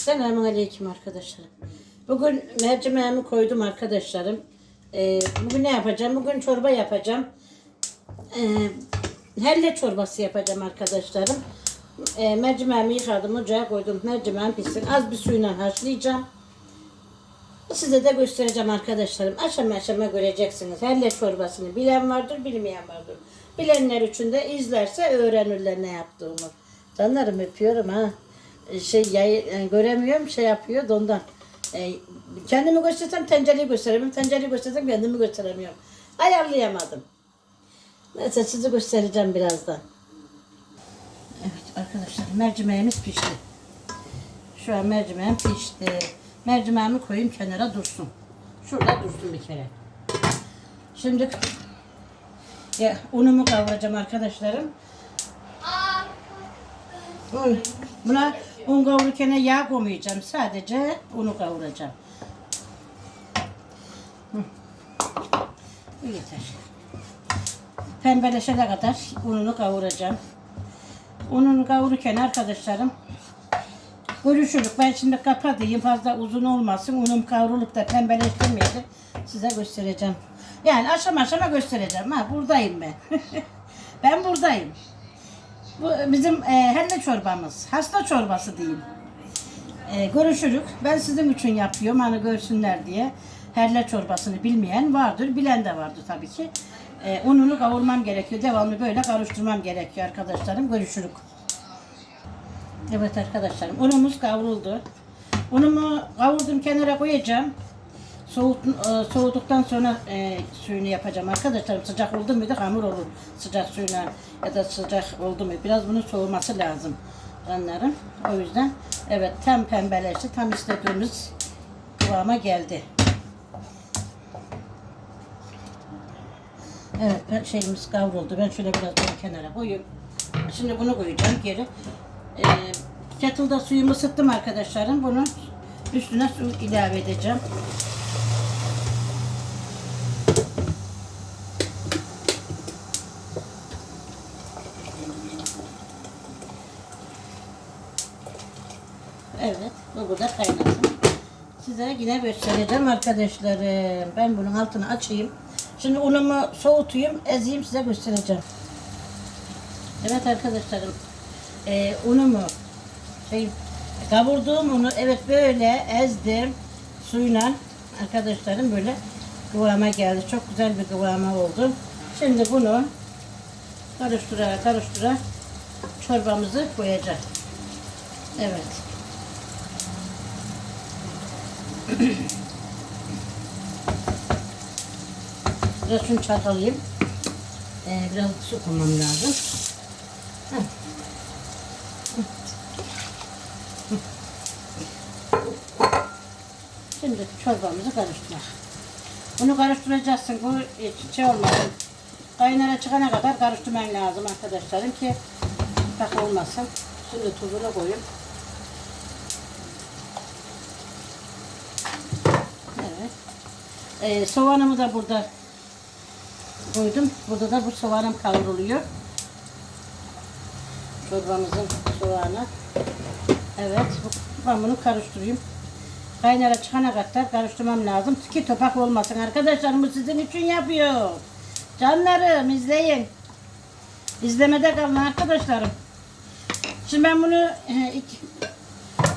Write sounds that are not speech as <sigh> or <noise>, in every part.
Selamun Aleyküm arkadaşlarım. Bugün mercimeğimi koydum arkadaşlarım. Ee, bugün ne yapacağım? Bugün çorba yapacağım. Ee, helle çorbası yapacağım arkadaşlarım. Ee, mercimeğimi yıkadım, ocağa koydum. Mercimeğim pişsin. Az bir suyla haşlayacağım. Size de göstereceğim arkadaşlarım. Aşama aşama göreceksiniz. Helle çorbasını bilen vardır, bilmeyen vardır. Bilenler için de izlerse öğrenirler ne yaptığımı. Canlarım öpüyorum ha. Şey yayı, e, göremiyorum şey yapıyor da ondan. E, kendimi göstersem tencereyi gösteremiyorum. Tencereyi göstersem kendimi gösteremiyorum. Ayarlayamadım. Neyse sizi göstereceğim birazdan. Evet arkadaşlar mercimeğimiz pişti. Şu an mercimeğim pişti. Mercimeğimi koyayım kenara dursun. Şurada dursun bir kere. Şimdi ya, unumu kavuracağım arkadaşlarım. Un. Buna un kavururken yağ koymayacağım. Sadece unu kavuracağım. Bu yeter. Pembeleşene kadar ununu kavuracağım. Ununu kavururken arkadaşlarım görüşürük. Ben şimdi kapatayım fazla uzun olmasın. Unum kavrulup da pembeleştirmeyecek. Size göstereceğim. Yani aşama aşama göstereceğim. Ha buradayım ben. <laughs> ben buradayım. Bu bizim e, helle çorbamız. Hasta çorbası diyeyim. E, görüşürük. Ben sizin için yapıyorum hani görsünler diye. Helle çorbasını bilmeyen vardır. Bilen de vardır tabii ki. E, ununu kavurmam gerekiyor. Devamlı böyle karıştırmam gerekiyor arkadaşlarım. Görüşürük. Evet arkadaşlarım unumuz kavruldu. Unumu kavurdum kenara koyacağım. Soğut, e, soğuduktan sonra e, suyunu yapacağım arkadaşlarım. Sıcak oldu muydu hamur olur. Sıcak suyla ya da sıcak oldu mu biraz bunun soğuması lazım canlarım. O yüzden evet tam pembeleşti. Tam istediğimiz kıvama geldi. Evet şeyimiz kavruldu. Ben şöyle biraz bunu kenara koyayım. Şimdi bunu koyacağım geri. Ee, kettle'da suyumu ısıttım arkadaşlarım. Bunun üstüne su ilave edeceğim. Evet, bu burada kaynasın. Size yine göstereceğim arkadaşlarım. Ben bunun altını açayım. Şimdi unumu soğutayım, ezeyim size göstereceğim. Evet arkadaşlarım, e, unumu şey, kavurduğum unu evet böyle ezdim suyla arkadaşlarım böyle kıvama geldi. Çok güzel bir kıvama oldu. Şimdi bunu karıştıra karıştıra çorbamızı koyacağız. Evet. Biraz şunu çalkalayayım. Ee, biraz su koymam lazım. Heh. Şimdi çorbamızı karıştırmak. Bunu karıştıracaksın. Bu şey olmasın. Kaynara çıkana kadar karıştırman lazım arkadaşlarım ki tak olmasın. Şimdi tuzunu koyayım. Evet. Ee, soğanımı da burada koydum. Burada da bu soğanım kavruluyor. Çorbamızın soğanı. Evet. Ben bunu karıştırayım. Kaynara çıkana kadar karıştırmam lazım ki topak olmasın. Arkadaşlarım bu sizin için yapıyor. Canlarım izleyin. İzlemede kalın arkadaşlarım. Şimdi ben bunu e, ilk-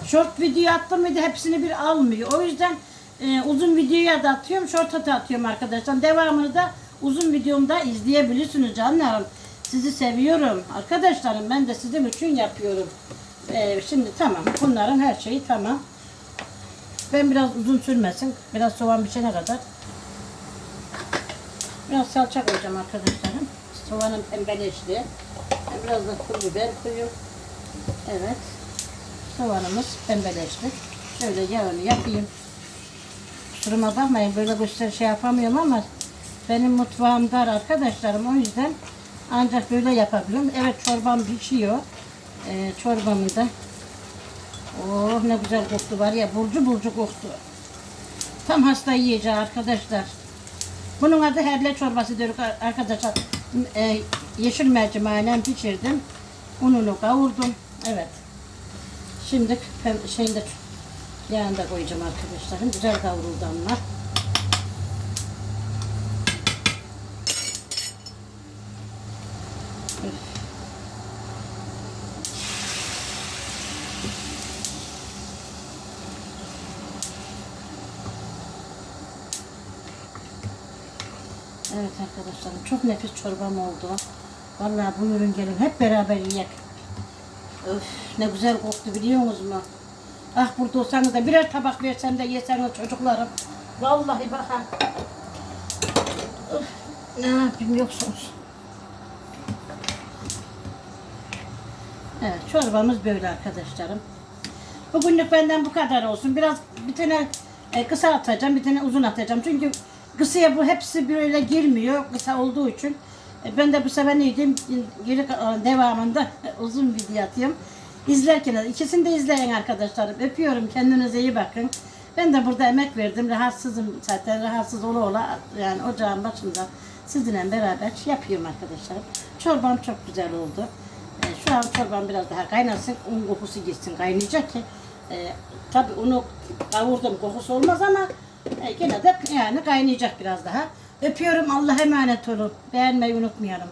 short video attım mıydı hepsini bir almıyor. O yüzden e, uzun videoya da atıyorum, short'a da atıyorum arkadaşlar. Devamını da uzun videomda izleyebilirsiniz canlarım. Sizi seviyorum. Arkadaşlarım ben de sizin için yapıyorum. E, şimdi tamam. Bunların her şeyi tamam. Ben biraz uzun sürmesin. Biraz soğan pişene kadar. Biraz salça koyacağım arkadaşlarım. Soğanım pembeleşti. Biraz da pul biber koyuyorum. Evet. Soğanımız pembeleşti. Şöyle yağını yapayım. Kusuruma bakmayın böyle göster şey yapamıyorum ama benim mutfağım dar arkadaşlarım o yüzden ancak böyle yapabiliyorum. Evet çorbam pişiyor. Ee, çorbamı da Oh ne güzel koktu var ya burcu burcu koktu. Tam hasta yiyeceği arkadaşlar. Bunun adı herle çorbası diyor arkadaşlar. E, yeşil mercimeğiyle pişirdim. Ununu kavurdum. Evet. Şimdi şeyinde Yağını da koyacağım arkadaşlarım. Güzel kavruldu. Üf. Evet arkadaşlarım çok nefis çorbam oldu. Vallahi buyurun gelin hep beraber yiyek. Öf ne güzel koktu biliyor musunuz mu? Ah burada olsanız da birer tabak versem de yeseniz çocuklarım. Vallahi bakın. Öf, ne yapayım yoksunuz. Evet çorbamız böyle arkadaşlarım. Bugünlük benden bu kadar olsun. Biraz bir tane e, kısa atacağım, bir tane uzun atacağım. Çünkü kısaya bu hepsi böyle girmiyor kısa olduğu için. E, ben de bu sefer ne geri devamında <laughs> uzun video atıyorum. İzlerken ikisini de izleyin arkadaşlarım. Öpüyorum. Kendinize iyi bakın. Ben de burada emek verdim. Rahatsızım zaten. Rahatsız ola ola yani ocağın başında sizinle beraber yapıyorum arkadaşlarım. Çorbam çok güzel oldu. E, şu an çorbam biraz daha kaynasın. Un kokusu gitsin. Kaynayacak ki. E, tabii unu kavurdum kokusu olmaz ama e, gene de yani kaynayacak biraz daha. Öpüyorum. Allah'a emanet olun. Beğenmeyi unutmayalım.